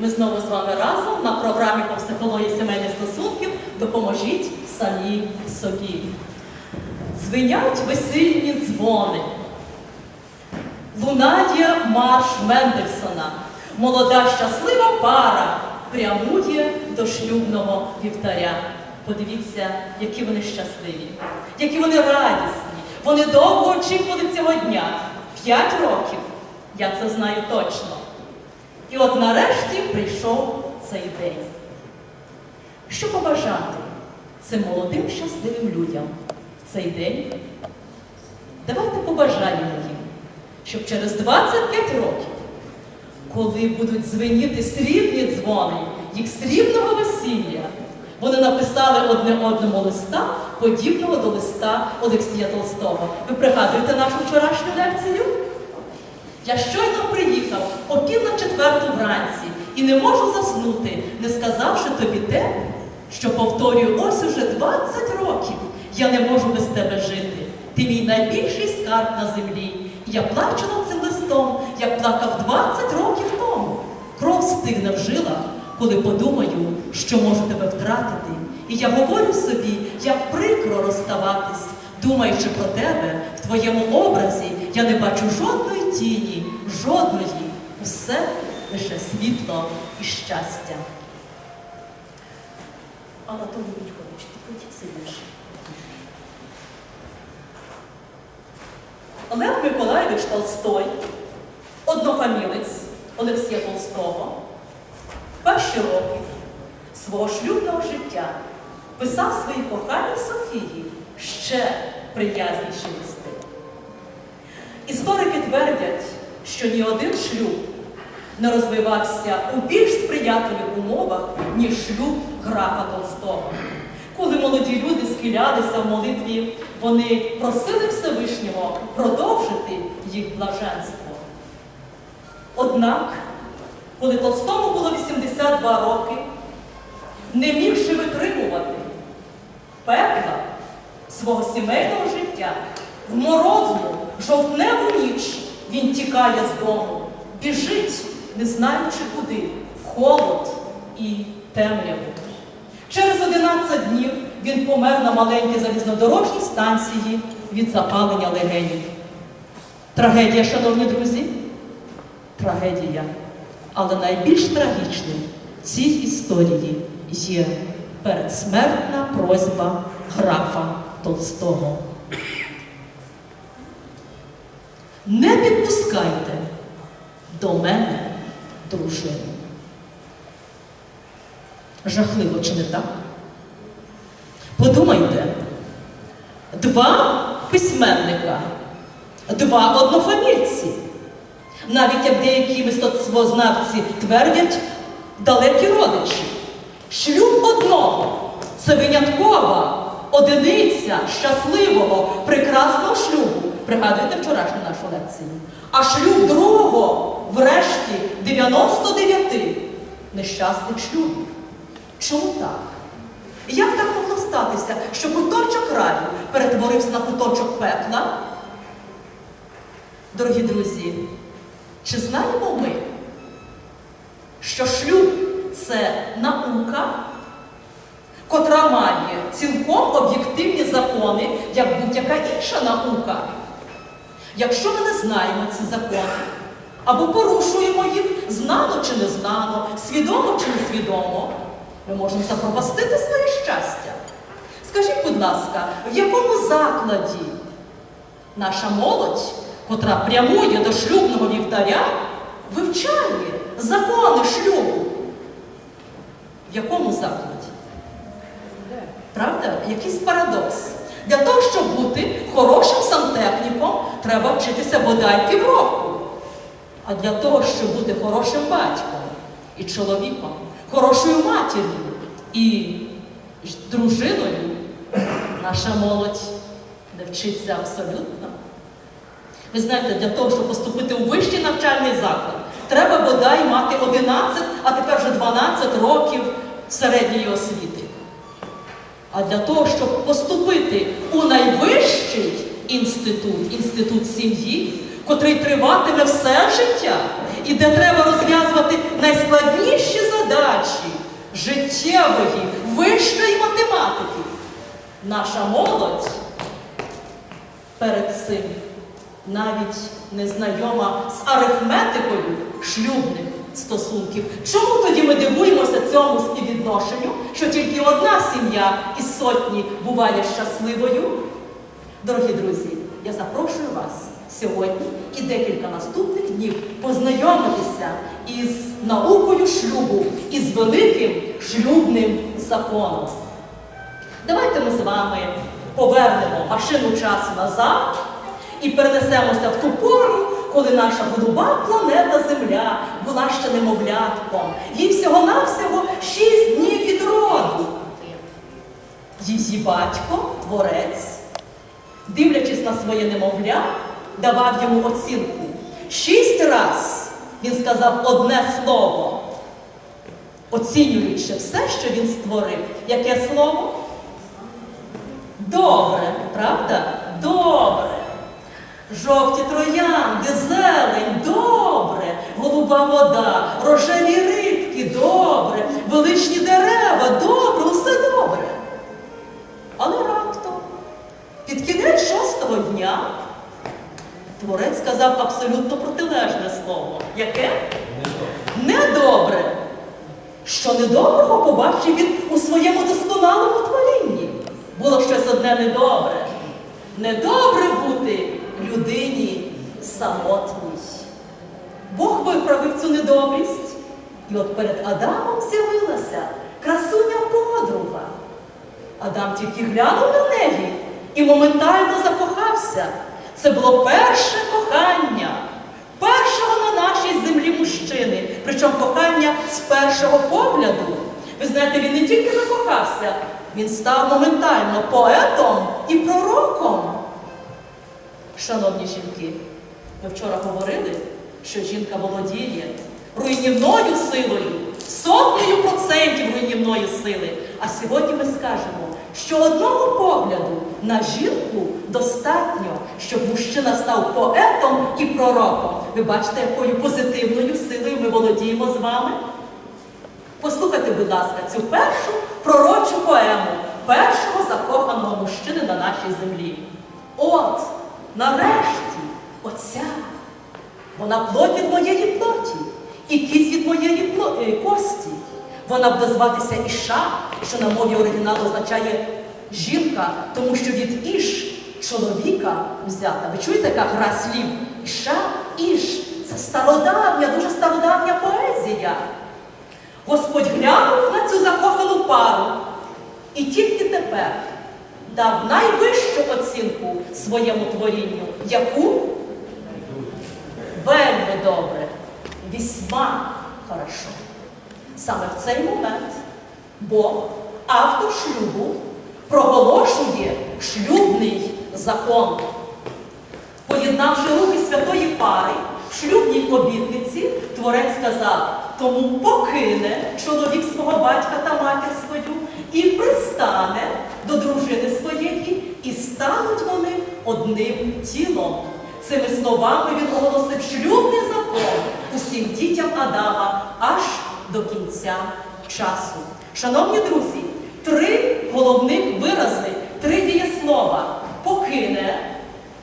Ми знову з вами разом на програмі по психології сімейних стосунків допоможіть самі собі. Дзвенять весільні дзвони. Лунає марш Мендельсона. Молода щаслива пара прямує до шлюбного вівтаря. Подивіться, які вони щасливі, які вони радісні. Вони довго очікували цього дня. П'ять років. Я це знаю точно. І от нарешті прийшов цей день. Що побажати цим молодим щасливим людям в цей день? Давайте побажаємо їм, щоб через 25 років, коли будуть дзвеніти срібні дзвони їх срібного весілля, вони написали одне одному листа, подібного до листа Олексія Толстого. Ви пригадуєте нашу вчорашню лекцію? Я щойно приїхав о пів на четверту вранці і не можу заснути, не сказавши тобі те, що повторюю ось уже 20 років. Я не можу без тебе жити. Ти мій найбільший скарб на землі. І я плачу над цим листом, як плакав 20 років тому. Кров стигне в жилах, коли подумаю, що можу тебе втратити. І я говорю собі, як прикро розставатись, думаючи про тебе, в твоєму образі я не бачу жодної тіні, жодної. Усе лише світло і щастя. Анатолій Вількович, ти хотів сидиш. Лев Миколаєвич Толстой, однофамілець Олексія Толстого, в перші роки свого шлюбного життя писав своїй коханій Софії ще приязніші листи. Історики твердять, що ні один шлюб не розвивався у більш сприятливих умовах, ніж шлюб графа Толстого. Коли молоді люди схилялися в молитві, вони просили Всевишнього продовжити їх блаженство. Однак, коли Толстому було 82 роки, не мігши витримувати пекла свого сімейного життя, в морозну, жовтневу ніч він тікає з дому, біжить, не знаючи куди, в холод і темряву. Через 11 днів він помер на маленькій залізнодорожній станції від запалення легенів. Трагедія, шановні друзі? Трагедія. Але найбільш трагічним в цій історії є передсмертна просьба графа Толстого. Не підпускайте до мене дружину. Жахливо, чи не так? Подумайте, два письменника, два однофамільці. Навіть як деякі мистецтвознавці твердять, далекі родичі. Шлюб одного це виняткова одиниця щасливого, прекрасного шлюбу. Пригадуєте вчорашню нашу лекцію. А шлюб другого, врешті, 99 нещасних шлюбів. Чому так? Як так могло статися, що куточок раю перетворився на куточок пекла? Дорогі друзі, чи знаємо ми, що шлюб це наука, котра має цілком об'єктивні закони, як будь-яка інша наука? Якщо ми не знаємо ці закони, або порушуємо їх знано чи не знано, свідомо чи несвідомо, ми можемо запропастити своє щастя. Скажіть, будь ласка, в якому закладі наша молодь, котра прямує до шлюбного вівтаря, вивчає закони шлюбу? В якому закладі? Правда? Якийсь парадокс. Для того, щоб бути хорошим сантехніком, треба вчитися бодай півроку. А для того, щоб бути хорошим батьком і чоловіком, хорошою матір'ю і дружиною, наша молодь не вчиться абсолютно. Ви знаєте, для того, щоб поступити у вищий навчальний заклад, треба бодай мати 11, а тепер вже 12 років середньої освіти. А для того, щоб поступити у найвищий інститут, інститут сім'ї, котрий триватиме все життя і де треба розв'язувати найскладніші задачі життєвої, вищої математики, наша молодь перед цим навіть незнайома з арифметикою шлюбних стосунків. Чому тоді ми дивуємося цьому співвідношенню, що тільки одна сім'я із сотні буває щасливою? Дорогі друзі, я запрошую вас сьогодні і декілька наступних днів познайомитися із наукою шлюбу, із великим шлюбним законом. Давайте ми з вами повернемо машину часу назад і перенесемося в ту пору, коли наша голуба планета Земля немовлятком. Їй всього-навсього шість днів від роду. Її батько, творець, дивлячись на своє немовля, давав йому оцінку. Шість раз він сказав одне слово, оцінюючи все, що він створив. Яке слово? Добре, правда? Добре. Жовті троянди, зелень, добре, голуба вода, рожеві рибки, добре, величні дерева, добре, усе добре. Але раптом, під кінець шостого дня, творець сказав абсолютно протилежне слово. Яке? Недобре. Що недоброго побачив він у своєму досконалому творінні. Було щось одне недобре. Недобре бути людині самотній. Виправив цю недобрість, і от перед Адамом з'явилася красуня подруга. Адам тільки глянув на неї і моментально закохався. Це було перше кохання, першого на нашій землі мужчини, причому кохання з першого погляду. Ви знаєте, він не тільки закохався, він став моментально поетом і пророком. Шановні жінки, ми вчора говорили, що жінка володіє руйнівною силою, сотнею процентів руйнівної сили. А сьогодні ми скажемо, що одного погляду на жінку достатньо, щоб мужчина став поетом і пророком. Ви бачите, якою позитивною силою ми володіємо з вами? Послухайте, будь ласка, цю першу пророчу поему першого закоханого мужчини на нашій землі. От, нарешті, оця, вона плоть від моєї плоті, і кість від моєї е, кості. Вона буде зватися Іша, що на мові оригіналу означає жінка, тому що від Іш чоловіка взята. Ви чуєте, яка гра слів? Іша, Іш. Це стародавня, дуже стародавня поезія. Господь глянув на цю закохану пару і тільки тепер дав найвищу оцінку своєму творінню. Яку? Добре, вісьма хорошо. Саме в цей момент Бог, автор шлюбу, проголошує шлюбний закон. Поєднавши руки святої пари в шлюбній обітниці, творець сказав, тому покине чоловік свого батька та матір свою і пристане до дружини своєї, і стануть вони одним тілом. Цими словами він оголосив шлюбний закон усім дітям Адама аж до кінця часу. Шановні друзі, три головних вирази, три дієслова покине,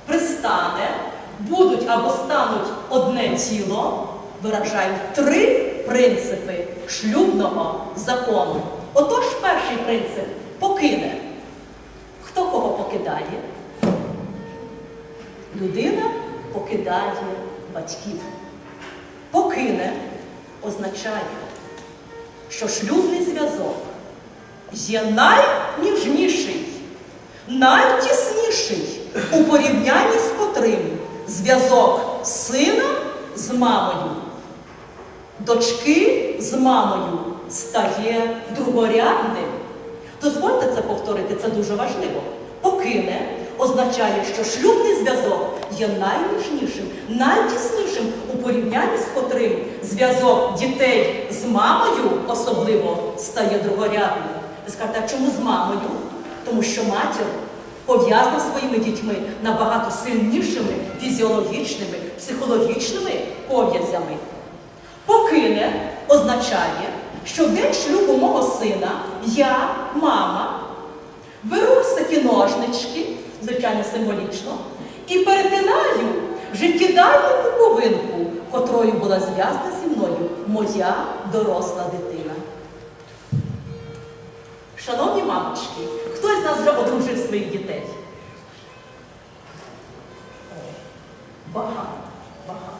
пристане, будуть або стануть одне тіло, виражають три принципи шлюбного закону. Отож, перший принцип покине. Хто кого покидає? Людина покидає батьків. Покине означає, що шлюбний зв'язок є найніжніший, найтісніший у порівнянні з котрим зв'язок сина з мамою, дочки з мамою стає другорядним. Дозвольте це повторити, це дуже важливо. Покине означає, що шлюбний зв'язок є найніжнішим, найтіснішим у порівнянні з котрим зв'язок дітей з мамою особливо стає другорядним. Ви скажете, а чому з мамою? Тому що матір пов'язана своїми дітьми набагато сильнішими фізіологічними, психологічними пов'язями. Покине означає, що в день шлюбу мого сина я, мама, беру такі ножнички, звичайно, символічно, і перетинаю життєдайну пуповинку, котрою була зв'язана зі мною моя доросла дитина. Шановні мамочки, хто з нас вже одружив своїх дітей? Багато, багато.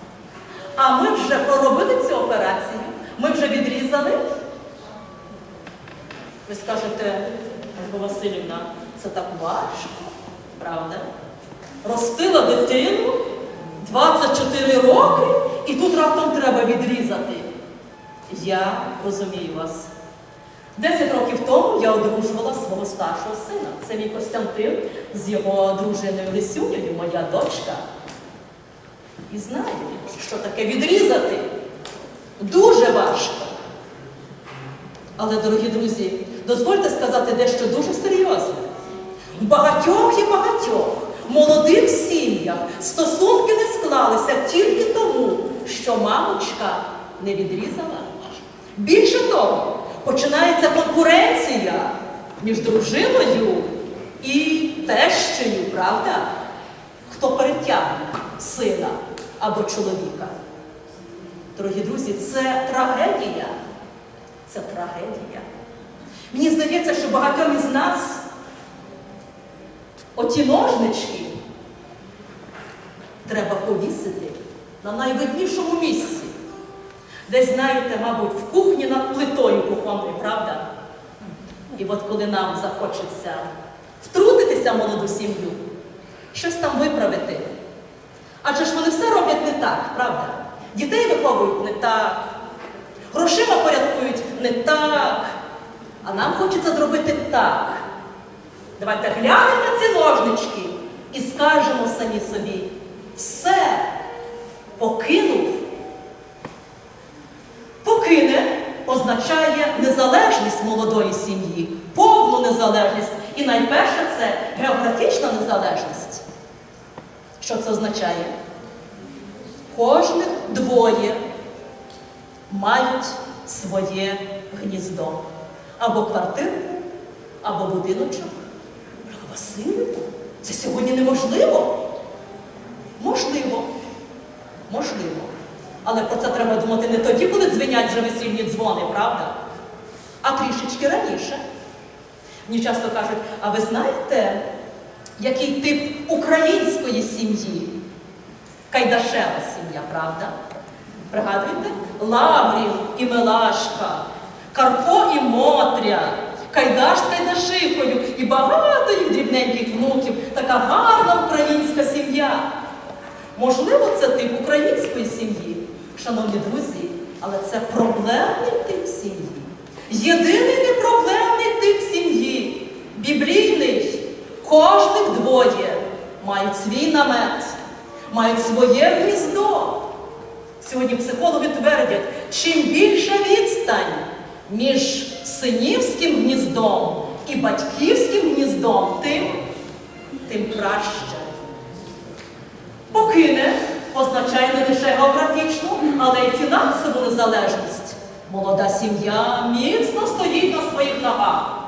А ми вже проробили цю операцію, ми вже відрізали. Ви скажете, Ольга Васильівна, це так важко, правда? Ростила дитину 24 роки і тут раптом треба відрізати. Я розумію вас. Десять років тому я одружувала свого старшого сина. Це мій Костянтин з його дружиною Лисюнею, моя дочка. І знаю, що таке відрізати. Дуже важко. Але, дорогі друзі, дозвольте сказати дещо дуже серйозне. В багатьох і багатьох молодих сім'ях стосунки не склалися тільки тому, що мамочка не відрізала. Більше того, починається конкуренція між дружиною і тещею, правда? Хто перетягне сина або чоловіка. Дорогі друзі, це трагедія. Це трагедія. Мені здається, що багатьом із нас оті ножнички треба повісити на найвиднішому місці. Десь, знаєте, мабуть, в кухні над плитою кухонною, правда? І от коли нам захочеться втрутитися молоду сім'ю, щось там виправити. Адже ж вони все роблять не так, правда? Дітей виховують не так, грошима порядкують не так, а нам хочеться зробити так. Давайте глянемо на ці ножнички і скажемо самі собі, все покинув. Покине означає незалежність молодої сім'ї, повну незалежність. І найперше це географічна незалежність. Що це означає? Кожних двоє мають своє гніздо. Або квартирку, або будиночок. Ольга це сьогодні неможливо. Можливо. Можливо. Але про це треба думати не тоді, коли дзвенять вже весільні дзвони, правда? А трішечки раніше. Мені часто кажуть, а ви знаєте, який тип української сім'ї? Кайдашева сім'я, правда? Пригадуєте? Лаврів і Мелашка, Карпо і Мотря, Кайдаш Кайдашихою і багато їх дрібненьких внуків. Така гарна українська сім'я. Можливо, це тип української сім'ї, шановні друзі, але це проблемний тип сім'ї. Єдиний непроблемний тип сім'ї, біблійний, кожних двоє мають свій намет, мають своє гніздо. Сьогодні психологи твердять, чим більша відстань між синівським гніздом і батьківським гніздом, тим, тим краще. Покине означає не лише географічну, але й фінансову незалежність. Молода сім'я міцно стоїть на своїх ногах.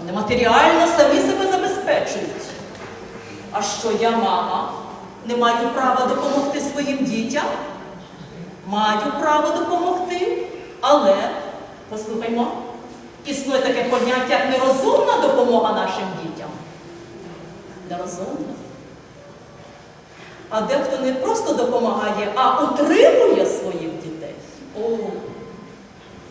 Вони матеріально самі себе забезпечують. А що я, мама, не маю права допомогти своїм дітям? Маю право допомогти, але, послухаймо, існує таке поняття, як нерозумна допомога нашим дітям. Нерозумна. А дехто не просто допомагає, а утримує своїх дітей. О,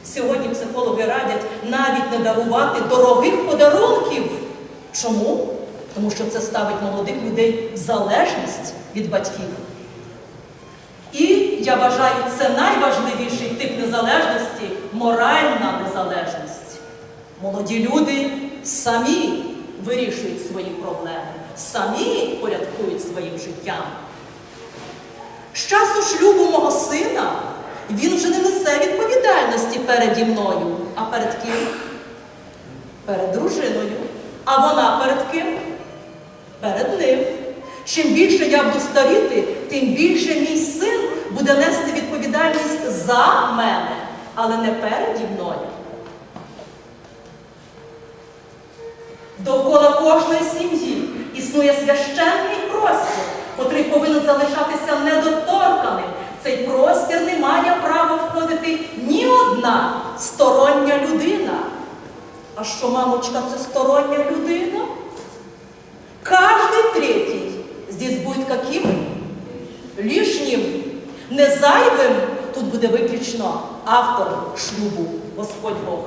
Сьогодні психологи радять навіть не дарувати дорогих подарунків. Чому? Тому що це ставить молодих людей в залежність від батьків. І я вважаю, це найважливіший тип незалежності моральна незалежність. Молоді люди самі вирішують свої проблеми, самі порядкують своїм життям. З часу шлюбу мого сина він вже не несе відповідальності переді мною, а перед ким? Перед дружиною. А вона перед ким? Перед ним. Чим більше я буду старіти, тим більше мій син буде нести відповідальність за мене, але не переді мною. Довкола кожної сім'ї існує священний простір, котрий повинен залишатися недоторканим. Цей простір не має права входити ні одна стороння людина. А що, мамочка, це стороння людина? Каждый третий здесь будет каким? Лишнім, не зайвим. Тут буде виключно автор шлюбу, Господь Бог.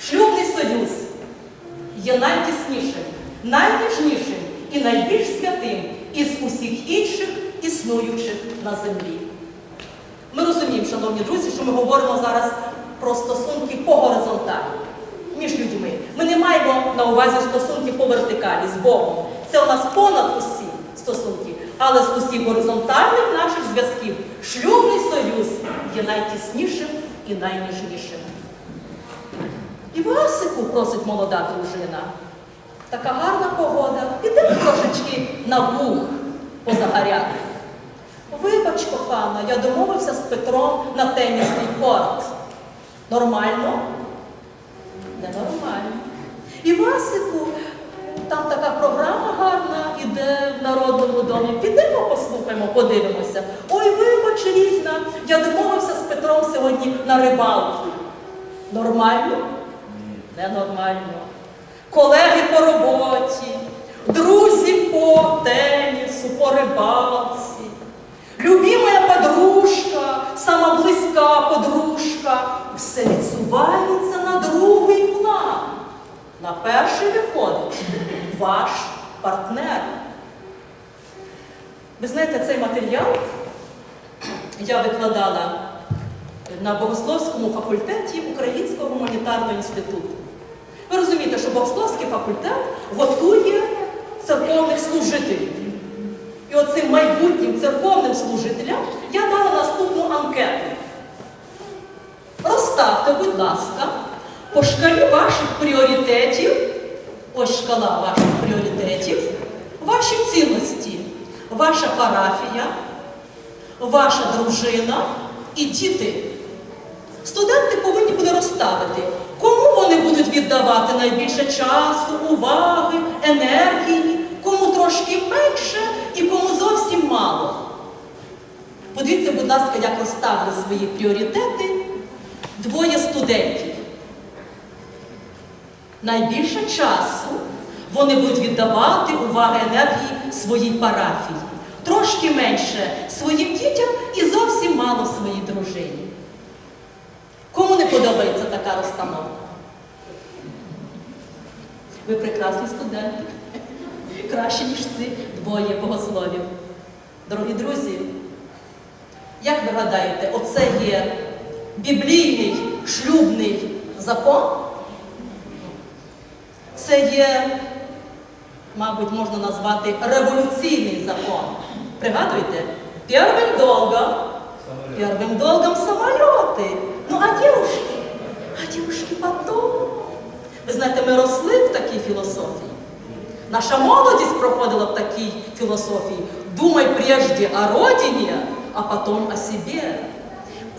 Шлюбний союз є найтіснішим, найніжнішим і найбільш святим із усіх інших існуючих на землі. Ми розуміємо, шановні друзі, що ми говоримо зараз про стосунки по горизонталі між людьми. Ми не маємо на увазі стосунки по вертикалі з Богом. Це у нас понад усі стосунки. Але з усіх горизонтальних наших зв'язків шлюбний союз є найтіснішим і найніжнішим. Івасику, просить молода дружина. Така гарна погода. Підемо трошечки на бух позагоряти. Вибач, кохана, я домовився з Петром на тенісний корт. Нормально? Ненормально. Івасику, там така програма гарна іде в домі. Підемо послухаємо, подивимося. Ой, вибач, різна, я домовився з Петром сьогодні на рибалку. Нормально? Ненормально. Колеги по роботі, друзі по тенісу, по рибалці. Любимая подружка, сама близька подружка, все відсувається на другий план. На перший виходить ваш партнер. Ви знаєте, цей матеріал я викладала на Богословському факультеті Українського гуманітарного інституту. Ви розумієте, що Богословський факультет готує церковних служителів. І оцим майбутнім церковним служителям я дала наступну анкету. Розставте, будь ласка, по шкалі ваших пріоритетів, ось шкала ваших пріоритетів, ваші цінності, ваша парафія, ваша дружина і діти. Студенти повинні були розставити, кому вони будуть віддавати найбільше часу, уваги, енергії, кому трошки менше і кому зовсім мало. Подивіться, будь ласка, як розставили свої пріоритети двоє студентів. Найбільше часу вони будуть віддавати уваги енергії своїй парафії, трошки менше своїм дітям і зовсім мало своїй дружині. Кому не подобається така розстановка? Ви прекрасні студенти, краще, ніж ці двоє богословів. Дорогі друзі, як ви гадаєте, оце є біблійний шлюбний закон? Це є, мабуть, можна назвати революційний закон. Пригадуйте, первым долгом, первым долгом самолети. Ну, а дівушки? А дівушки потом. Ви знаєте, ми росли в такій філософії. Наша молодість проходила в такій філософії. Думай прежде о родині, а потом о себе.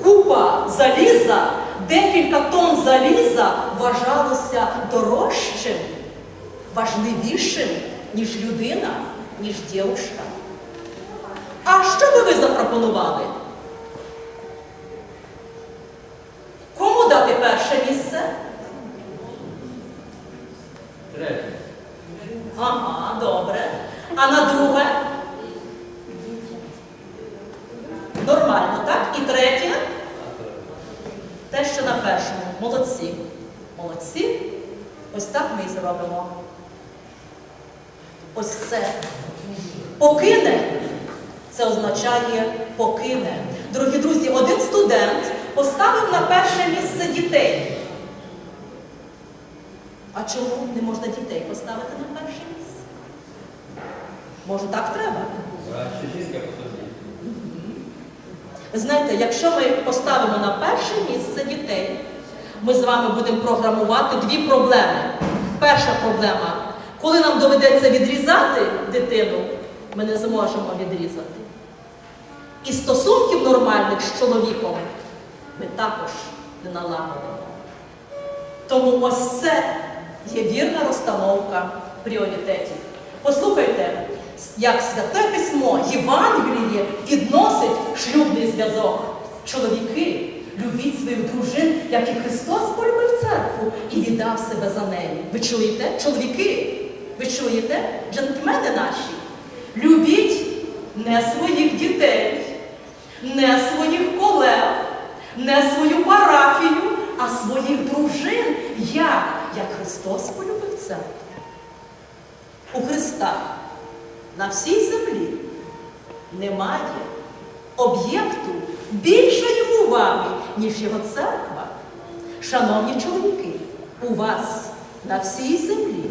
Купа заліза, декілька тонн заліза вважалося дорожчим, важливішим, ніж людина, ніж дівчина. А що би ви запропонували? Кому дати перше місце? Третє. Ага, добре. А на друге? Нормально, так? І третє? Те, що на першому. Молодці. Молодці. Ось так ми і зробимо. Ось це. Покине. Це означає покине. Дорогі друзі, один студент поставив на перше місце дітей. А чому не можна дітей поставити на перше місце? Може, так треба? Краще жінка посадить. Ви знаєте, якщо ми поставимо на перше місце дітей, ми з вами будемо програмувати дві проблеми. Перша проблема, коли нам доведеться відрізати дитину, ми не зможемо відрізати. І стосунків нормальних з чоловіком ми також не налагодимо. Тому ось це є вірна розстановка пріоритетів. Послухайте, як святе письмо Євангеліє відносить шлюбний зв'язок. Чоловіки, любіть своїх дружин, як і Христос полюбив церкву і віддав себе за неї. Ви чуєте? Чоловіки, ви чуєте? Джентльмени наші, любіть не своїх дітей, не своїх колег, не свою парафію, а своїх дружин, як, як Христос полюбив церкву. У Христа на всій землі немає об'єкту більшої уваги, ніж його церква. Шановні чоловіки, у вас на всій землі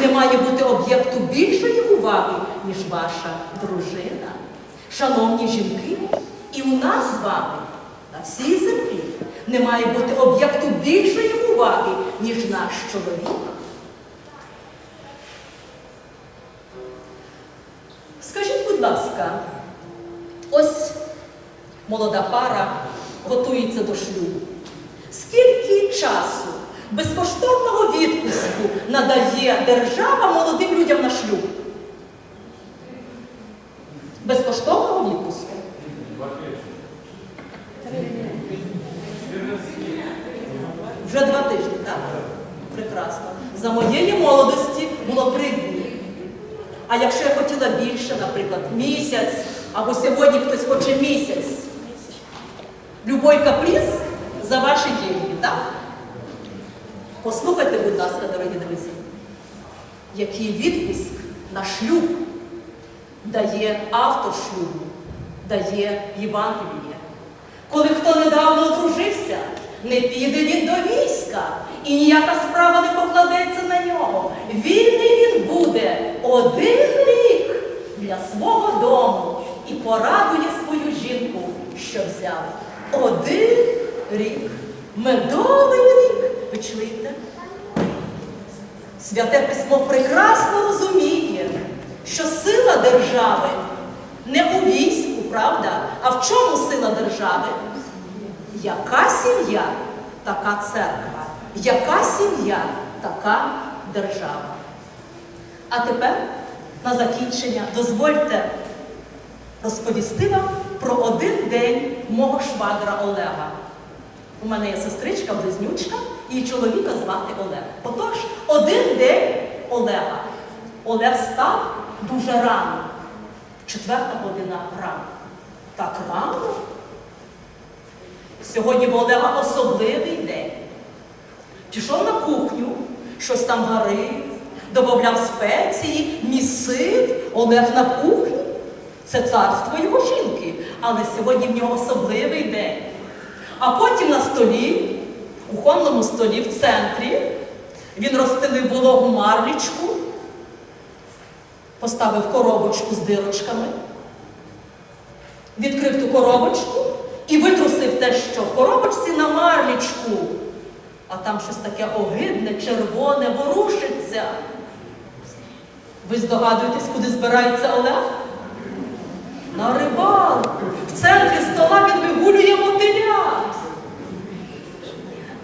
не має бути об'єкту більшої уваги, ніж ваша дружина. Шановні жінки, і у нас з вами на всій землі не має бути об'єкту більшої уваги, ніж наш чоловік. Скажіть, будь ласка, ось молода пара готується до шлюбу. Скільки часу безкоштовного відпуску надає держава молодим людям на шлюб? Безкоштовного відпуску? Вже два тижні, так? Прекрасно. За моєї молодості було три дні. А якщо я хотіла більше, наприклад, місяць, або сьогодні хтось хоче місяць, любой каприз за ваші деньги, так? Послухайте, будь ласка, дорогі друзі, який відпуск на шлюб дає автор шлюбу, дає Євангеліє. Коли хто недавно одружився, не піде він до війська, і ніяка справа не покладеться на нього. Вільний він буде один рік для свого дому і порадує свою жінку, що взяв один рік, медовий рік. Ви чуєте? Святе письмо прекрасно розуміє, що сила держави не у війську, правда? А в чому сила держави? Яка сім'я, така церква, яка сім'я, така держава. А тепер, на закінчення, дозвольте розповісти вам про один день мого швагра Олега. У мене є сестричка, близнючка, і чоловіка звати Олег. Отож, один день Олега. Олег став дуже рано, четверта година рано. Так рано. Сьогодні в Олега особливий. Пішов на кухню, щось там варив, додавав спеції, місив Олег на кухні. Це царство його жінки. Але сьогодні в нього особливий день. А потім на столі, у кухонному столі в центрі, він розстелив вологу марлічку, поставив коробочку з дирочками, відкрив ту коробочку і витрусив те, що в коробочці на марлічку. А там щось таке огидне, червоне, ворушиться. Ви здогадуєтесь, куди збирається Олег? На рибалку. В центрі стола він вигулює мотилят.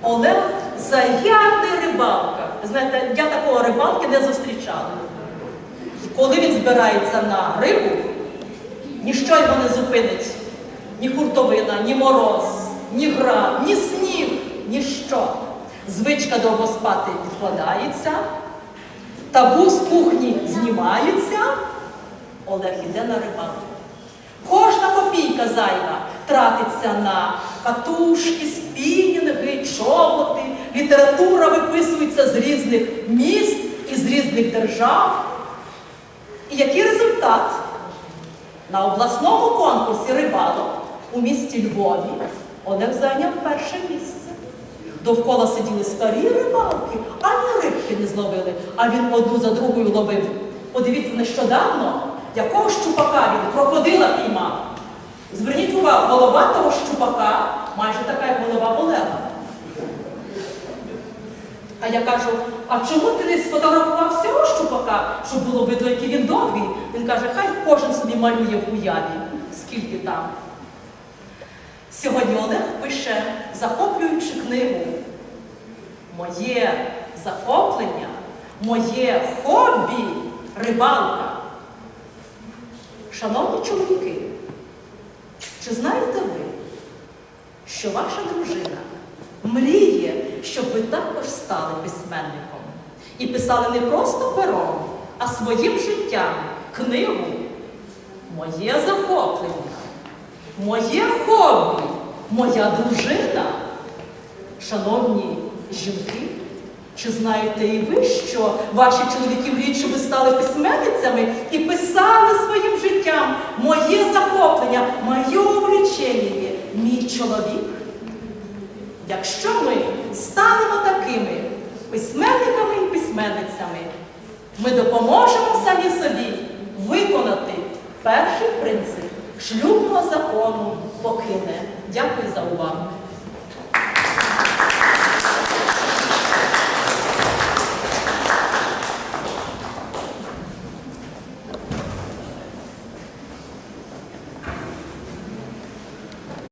Олег заявний рибалка. Знаєте, я такого рибалки не зустрічала. Коли він збирається на рибу, ніщо його не зупинить. Ні хуртовина, ні мороз, ні град, ні сніг, ніщо. Звичка довго спати відкладається, табу з кухні знімаються, Олег іде на рибалку. Кожна копійка зайва тратиться на катушки, спінінги, чоботи, література виписується з різних міст і з різних держав. І який результат? На обласному конкурсі рибалок у місті Львові Олег зайняв перше місце. Довкола сиділи старі рибалки, ані рибки не зловили, а він одну за другою ловив. Подивіться, нещодавно, якого щупака він крокодила піймав. Зверніть увагу, голова того щупака майже така, як голова Олега. А я кажу, а чому ти не сфотографував всього щупака, щоб було видно, який він довгий? Він каже, хай кожен собі малює в уяві, скільки там. Сьогодні Олег пише захоплюючу книгу. Моє захоплення, моє хобі рибалка. Шановні чоловіки, чи знаєте ви, що ваша дружина мріє, щоб ви також стали письменником і писали не просто пером, а своїм життям книгу? Моє захоплення, моє хобі, моя дружина. Шановні жінки, чи знаєте і ви, що ваші чоловіки мріють, щоб ви стали письменницями і писали своїм життям моє захоплення, моє увлечення, мій чоловік? Якщо ми станемо такими письменниками і письменницями, ми допоможемо самі собі виконати перший принцип шлюбного закону покине. Дякую за увагу.